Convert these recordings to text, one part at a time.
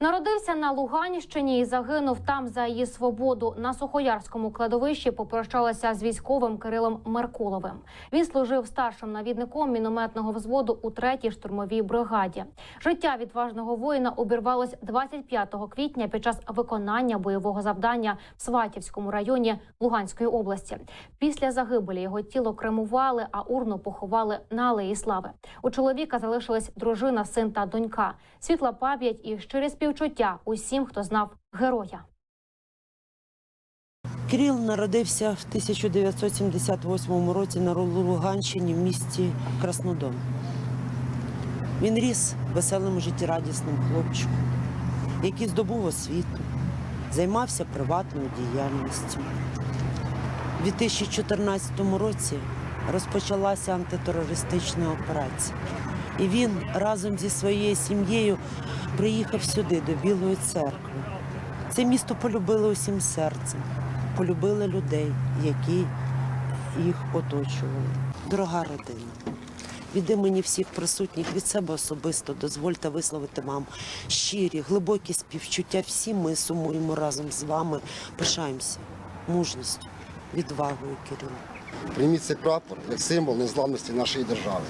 Народився на Луганщині і загинув там за її свободу. На Сухоярському кладовищі попрощалася з військовим Кирилом Меркуловим. Він служив старшим навідником мінометного взводу у 3-й штурмовій бригаді. Життя відважного воїна обірвалось 25 квітня під час виконання бойового завдання в Сватівському районі Луганської області. Після загибелі його тіло кремували, а урну поховали на Алеї Слави. У чоловіка залишилась дружина, син та донька. Світла пам'ять і щирі співчуття усім, хто знав героя. Кирил народився в 1978 році на Луганщині в місті Краснодон. Він ріс веселим життєрадісним хлопчиком, який здобув освіту, займався приватною діяльністю. У 2014 році розпочалася антитерористична операція. І він разом зі своєю сім'єю приїхав сюди, до Білої церкви. Це місто полюбили усім серцем, полюбили людей, які їх оточували. Дорога родина. Від імені всіх присутніх від себе особисто дозвольте висловити вам щирі, глибокі співчуття. Всі ми сумуємо разом з вами, пишаємося мужністю, відвагою Кирила. Прийміть цей прапор як символ незламності нашої держави.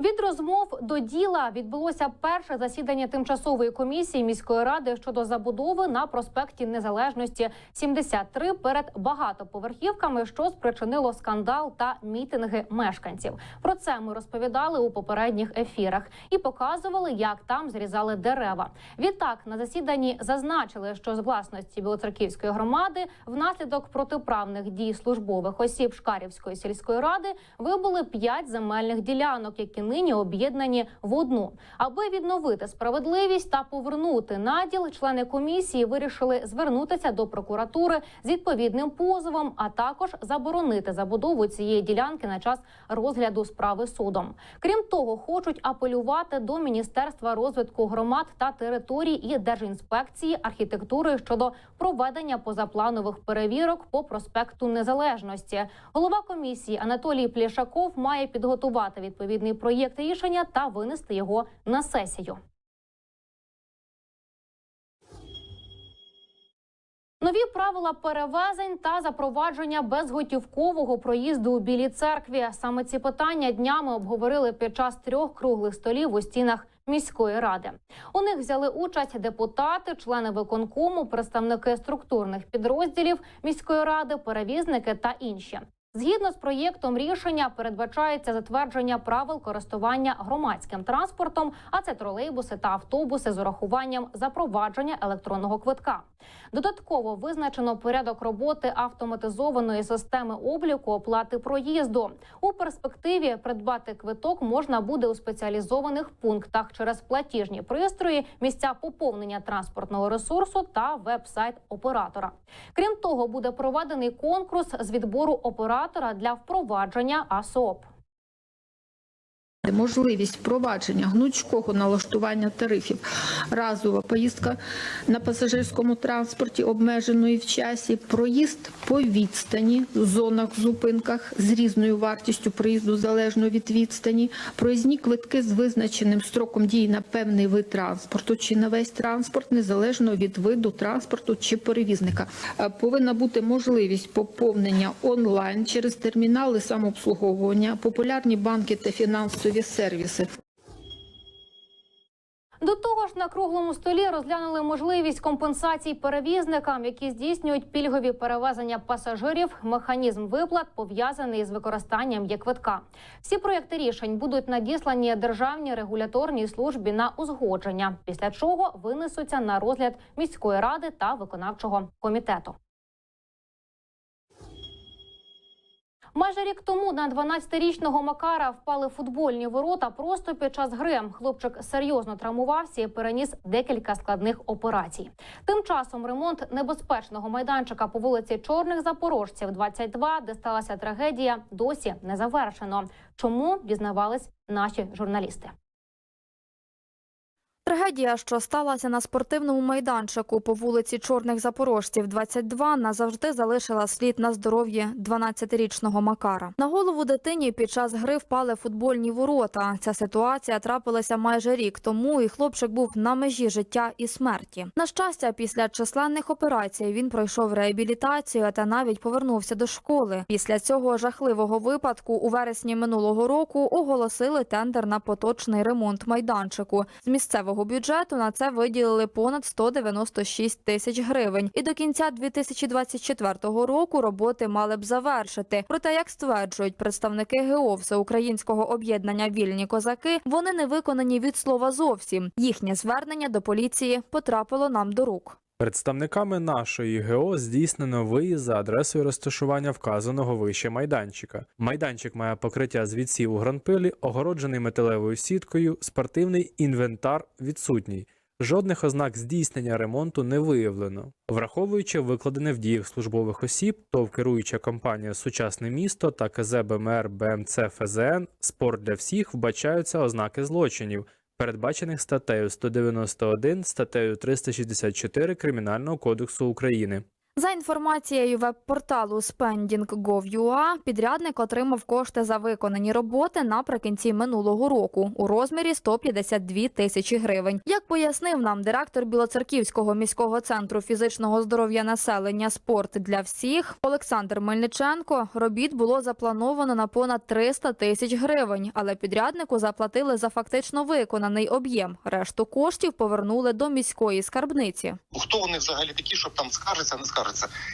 Від розмов до діла відбулося перше засідання тимчасової комісії міської ради щодо забудови на проспекті Незалежності 73 перед багатоповерхівками, що спричинило скандал та мітинги мешканців. Про це ми розповідали у попередніх ефірах і показували, як там зрізали дерева. Відтак на засіданні зазначили, що з власності Білоцерківської громади внаслідок протиправних дій службових осіб Шкарівської сільської ради вибули п'ять земельних ділянок, які нині об'єднані в одну. Аби відновити справедливість та повернути наділ, члени комісії вирішили звернутися до прокуратури з відповідним позовом, а також заборонити забудову цієї ділянки на час розгляду справи судом. Крім того, хочуть апелювати до Міністерства розвитку громад та територій і Держінспекції архітектури щодо проведення позапланових перевірок по проспекту Незалежності. Голова комісії Анатолій Плішаков має підготувати відповідний проєкт рішення та винести його на сесію. Нові правила перевезень та запровадження безготівкового проїзду у Білій церкві. Саме ці питання днями обговорили під час трьох круглих столів у стінах міської ради. У них взяли участь депутати, члени виконкому, представники структурних підрозділів міської ради, перевізники та інші. Згідно з проєктом рішення передбачається затвердження правил користування громадським транспортом, а це тролейбуси та автобуси з урахуванням запровадження електронного квитка. Додатково визначено порядок роботи автоматизованої системи обліку оплати проїзду. У перспективі придбати квиток можна буде у спеціалізованих пунктах через платіжні пристрої, місця поповнення транспортного ресурсу та веб-сайт оператора. Крім того, буде проведений конкурс з відбору оператора для впровадження АСОП. Можливість впровадження гнучкого налаштування тарифів, разова поїздка на пасажирському транспорті обмеженої в часі, проїзд по відстані, зонах, зупинках з різною вартістю проїзду залежно від відстані, проїзні квитки з визначеним строком дії на певний вид транспорту чи на весь транспорт, незалежно від виду транспорту чи перевізника. Е, Повинна бути можливість поповнення онлайн через термінали самообслуговування, популярні банки та фінансові сервіси. До того ж, на круглому столі розглянули можливість компенсацій перевізникам, які здійснюють пільгові перевезення пасажирів. Механізм виплат пов'язаний з використанням є-квитка. Всі проекти рішень будуть надіслані державній регуляторній службі на узгодження, після чого винесуться на розгляд міської ради та виконавчого комітету. Майже рік тому на 12-річного Макара впали футбольні ворота просто під час гри. Хлопчик серйозно травмувався і переніс декілька складних операцій. Тим часом ремонт небезпечного майданчика по вулиці Чорних Запорожців, 22, де сталася трагедія, досі не завершено. Чому дізнавались наші журналісти? Трагедія, що сталася на спортивному майданчику по вулиці Чорних Запорожців, 22, назавжди залишила слід на здоров'ї 12-річного Макара. На голову дитині під час гри впали футбольні ворота. Ця ситуація трапилася майже рік тому, і хлопчик був на межі життя і смерті. На щастя, після численних операцій він пройшов реабілітацію та навіть повернувся до школи. Після цього жахливого випадку у вересні минулого року оголосили тендер на поточний ремонт майданчику. З місцевого бюджету на це виділили понад 196 тисяч гривень. І до кінця 2024 року роботи мали б завершити. Проте, як стверджують представники ГО Всеукраїнського об'єднання Вільні козаки, вони не виконані від слова зовсім. Їхнє звернення до поліції потрапило нам до рук. Представниками нашої ГО здійснено виїзд за адресою розташування вказаного вище майданчика. Майданчик має покриття з відсіву гранпилі, огороджений металевою сіткою, спортивний інвентар відсутній. Жодних ознак здійснення ремонту не виявлено. Враховуючи викладене в діях службових осіб, ТОВ керуюча компанія Сучасне місто та КЗ БМР БМЦ ФЗН Спорт для всіх вбачаються ознаки злочинів, передбачених статтею 191, статтею 364 Кримінального кодексу України. За інформацією веб-порталу Spending.gov.ua, підрядник отримав кошти за виконані роботи наприкінці минулого року у розмірі 152 тисячі гривень. Як пояснив нам директор Білоцерківського міського центру фізичного здоров'я населення спорт для всіх Олександр Мельниченко, робіт було заплановано на понад 300 тисяч гривень, але підряднику заплатили за фактично виконаний об'єм. Решту коштів повернули до міської скарбниці. Хто вони взагалі такі, щоб там скаржиться, не скаржиться?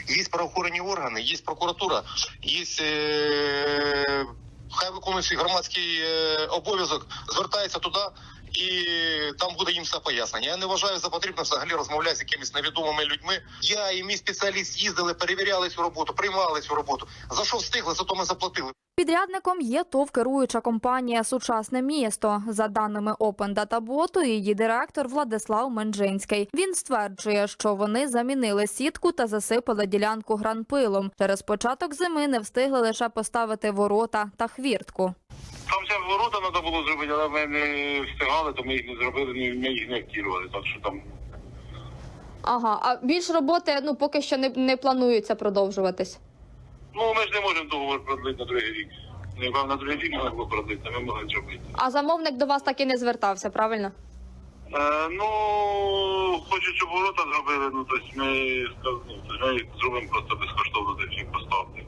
Є правоохоронні органи, є прокуратура, є е... хай виконує свій громадський е... обов'язок, звертається туди. І там буде їм все пояснення. Я не вважаю за потрібно взагалі розмовляти з якимись невідомими людьми. Я і мій спеціаліст їздили, перевіряли цю роботу, приймали цю роботу. За що встигли, за то ми заплатили. Підрядником є ТОВ керуюча компанія Сучасне місто. За даними Open Data її директор Владислав Менджинський. Він стверджує, що вони замінили сітку та засипали ділянку гранпилом. Через початок зими не встигли лише поставити ворота та хвіртку. Там ще ворота треба було зробити, але ми не встигали, то ми їх не зробили, ми їх не актували. Так що там Ага, а більш роботи ну поки що не, не планується продовжуватись. ну ми ж не можемо договор продлити на другий рік. Ну, якщо на другий рік можна було продлити, ми могли зробити. А замовник до вас так і не звертався, правильно? Е, ну хочуть, щоб ворота зробили, ну тобто ми, ну, тобто ми їх зробимо просто безкоштовно для всіх поставити.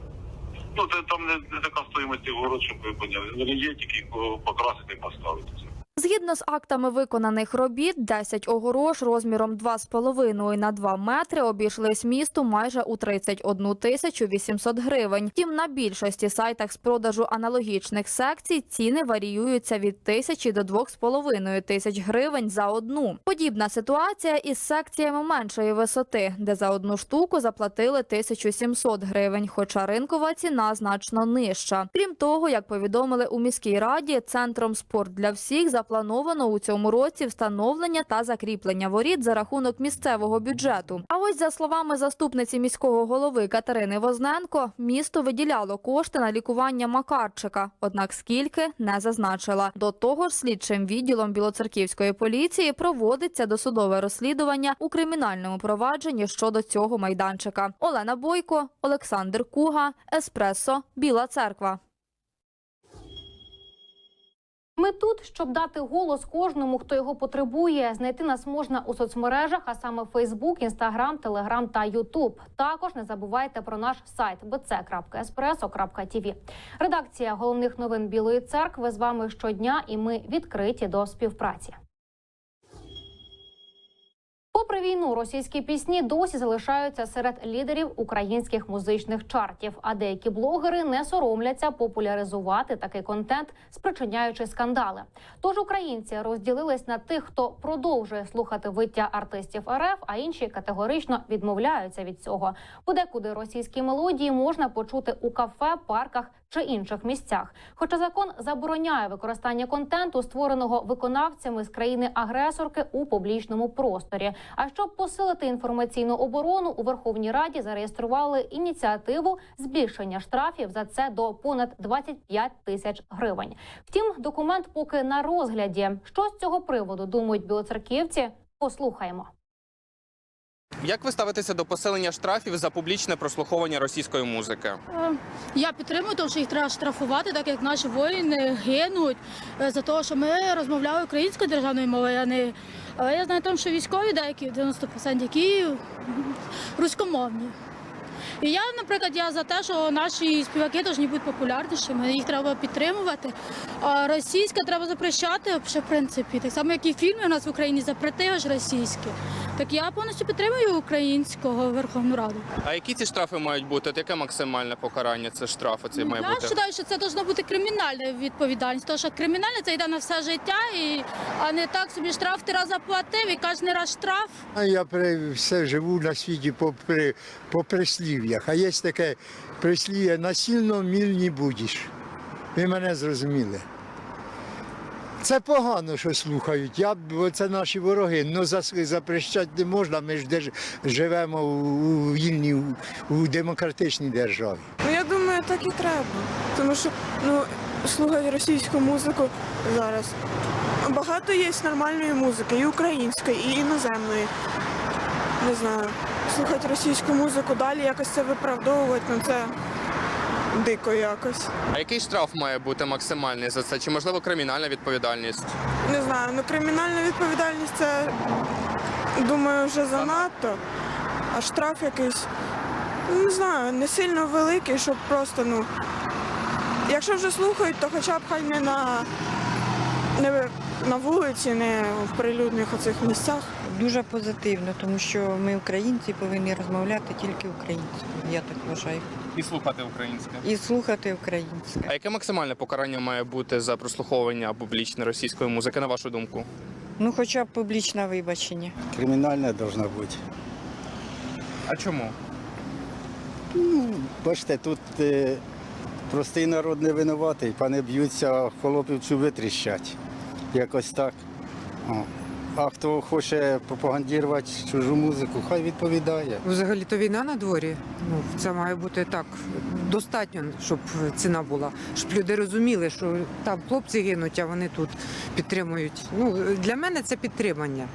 Ну це там не, не така стоїмость ворот, щоб ви поняли. Вони є, тільки їх покрасити і поставити. Згідно з актами виконаних робіт, 10 огорож розміром 2,5 на 2 метри обійшлись місту майже у 31 тисячу 800 гривень. Втім, на більшості сайтах з продажу аналогічних секцій ціни варіюються від тисячі до 2,5 тисяч гривень за одну. Подібна ситуація із секціями меншої висоти, де за одну штуку заплатили 1700 гривень, хоча ринкова ціна значно нижча. Крім того, як повідомили у міській раді, центром спорт для всіх заплановано у цьому році встановлення та закріплення воріт за рахунок місцевого бюджету. А ось за словами заступниці міського голови Катерини Возненко, місто виділяло кошти на лікування Макарчика, однак скільки не зазначила. До того ж, слідчим відділом білоцерківської поліції проводиться досудове розслідування у кримінальному провадженні щодо цього майданчика. Олена Бойко, Олександр Куга, Еспресо, Біла Церква. Ми тут, щоб дати голос кожному, хто його потребує. Знайти нас можна у соцмережах, а саме Фейсбук, Інстаграм, Телеграм та Ютуб. Також не забувайте про наш сайт bc.espresso.tv. Редакція головних новин Білої церкви з вами щодня, і ми відкриті до співпраці. Попри війну, російські пісні досі залишаються серед лідерів українських музичних чартів. А деякі блогери не соромляться популяризувати такий контент, спричиняючи скандали. Тож українці розділились на тих, хто продовжує слухати виття артистів РФ, а інші категорично відмовляються від цього. Подекуди російські мелодії можна почути у кафе, парках чи інших місцях. Хоча закон забороняє використання контенту, створеного виконавцями з країни-агресорки у публічному просторі. А щоб посилити інформаційну оборону, у Верховній Раді зареєстрували ініціативу збільшення штрафів за це до понад 25 тисяч гривень. Втім, документ поки на розгляді. Що з цього приводу думають білоцерківці? Послухаємо. Як ви ставитеся до посилення штрафів за публічне прослуховування російської музики? Е, Я підтримую, тому що їх треба штрафувати, так як наші воїни гинуть е, за те, що ми розмовляли українською державною мовою, а не але я знаю, що військові деякі 90% які руськомовні. І я, наприклад, я за те, що наші співаки повинні бути популярнішими, їх треба підтримувати. А російська треба запрещати, в принципі. Так само, як і фільми у нас в Україні запретили ж російські. Так я повністю підтримую українського Верховну Раду. А які ці штрафи мають бути? От яке максимальне покарання це штрафу? Це має Я бути? вважаю, що це повинна бути кримінальна відповідальність, тому що кримінальне це йде на все життя, і, а не так собі штраф ти раз заплатив і кожен раз штраф. А Я при все живу на світі по, при, по прислів'ях. А є таке прислів'я насильно міль не будеш. Ви мене зрозуміли. Це погано, що слухають. Я, бо це наші вороги. Ну запрещати не можна. Ми ж держ- живемо у, вільній, у демократичній державі. Ну я думаю, так і треба. Тому що ну, слухати російську музику зараз. Багато є нормальної музики, і української, і іноземної. Не знаю. Слухати російську музику далі якось це виправдовувати, ну це дико якось. А який штраф має бути максимальний за це? Чи можливо кримінальна відповідальність? Не знаю, ну кримінальна відповідальність це думаю вже занадто. А штраф якийсь, ну, не знаю, не сильно великий, щоб просто, ну. Якщо вже слухають, то хоча б хай не на, не на вулиці, не в прилюдних оцих місцях. Дуже позитивно, тому що ми українці повинні розмовляти тільки українською, я так вважаю. І слухати українське. І слухати українське. А яке максимальне покарання має бути за прослуховування публічне російської музики, на вашу думку? Ну, хоча б публічне вибачення. Кримінальна повинна бути. А чому? Бачите, тут е, простий народ не винуватий, пани б'ються, холопів чуби тріщать. Якось так. О. А хто хоче пропагандувати чужу музику, хай відповідає. Взагалі-то війна на дворі. Ну, це має бути так достатньо, щоб ціна була. Щоб люди розуміли, що там хлопці гинуть, а вони тут підтримують. Ну, для мене це підтримання.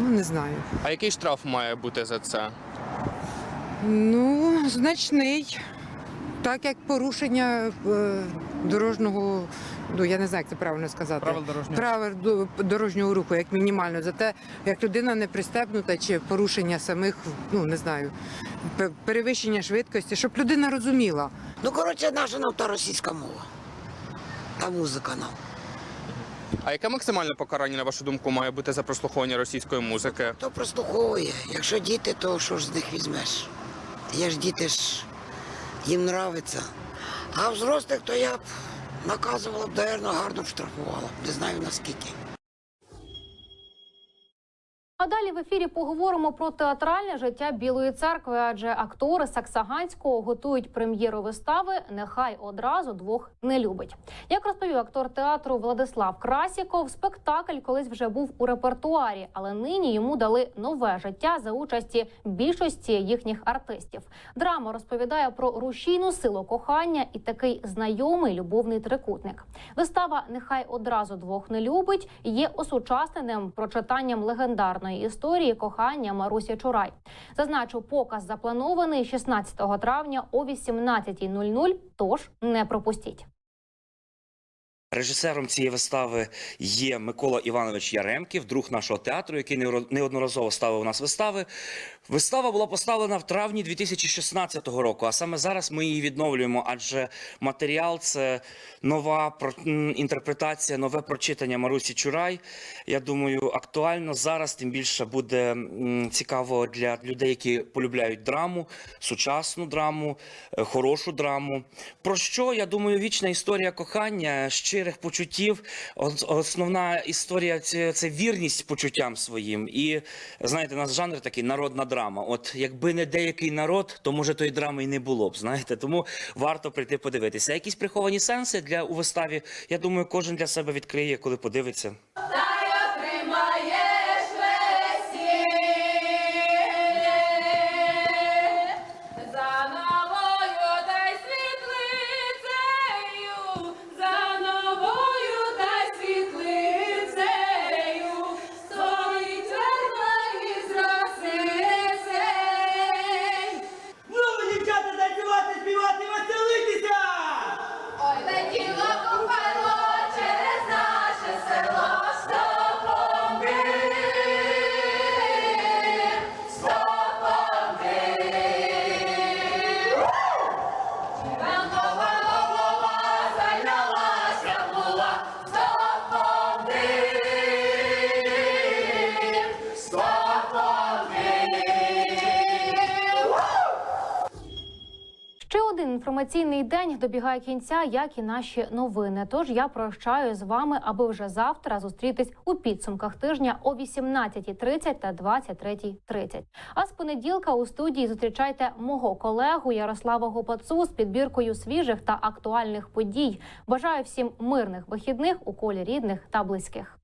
Ну, не знаю. А який штраф має бути за це? Ну, значний. Так як порушення е, дорожнього, ну я не знаю, як це правильно сказати. дорожнього. правил до- дорожнього руху, як мінімально, за те, як людина не пристебнута чи порушення самих, ну не знаю, перевищення швидкості, щоб людина розуміла. Ну, коротше, наша нам та російська мова. Та музика нам. А яке максимальне покарання, на вашу думку, має бути за прослуховування російської музики? То прослуховує. Якщо діти, то що ж з них візьмеш? Є ж діти ж їм нравиться. А взрослих, то я б наказувала б, наверно, гарно б штрафувала. Не знаю наскільки. А далі в ефірі поговоримо про театральне життя Білої церкви, адже актори Саксаганського готують прем'єру вистави Нехай одразу двох не любить. Як розповів актор театру Владислав Красіков, спектакль колись вже був у репертуарі, але нині йому дали нове життя за участі більшості їхніх артистів. Драма розповідає про рушійну силу кохання і такий знайомий любовний трикутник. Вистава Нехай одразу двох не любить є осучасненим прочитанням легендарної історії кохання Марусі Чурай. Зазначу, показ запланований 16 травня о 18.00, тож не пропустіть. Режисером цієї вистави є Микола Іванович Яремків, друг нашого театру, який неодноразово ставив у нас вистави. Вистава була поставлена в травні 2016 року, а саме зараз ми її відновлюємо, адже матеріал це нова інтерпретація, нове прочитання Марусі Чурай. Я думаю, актуально зараз тим більше буде цікаво для людей, які полюбляють драму, сучасну драму, е, хорошу драму. Про що я думаю, вічна історія кохання, щирих почуттів. Основна історія це, вірність почуттям своїм. І знаєте, у нас жанр такий народна драма. От якби не деякий народ, то може тої драми і не було б. Знаєте, тому варто прийти подивитися. Якісь приховані сенси для у виставі. Я думаю, кожен для себе відкриє, коли подивиться. Один інформаційний день добігає кінця, як і наші новини. Тож я прощаю з вами, аби вже завтра зустрітись у підсумках тижня о 18.30 та 23.30. А з понеділка у студії зустрічайте мого колегу Ярослава Гопацу з підбіркою свіжих та актуальних подій. Бажаю всім мирних вихідних у колі рідних та близьких.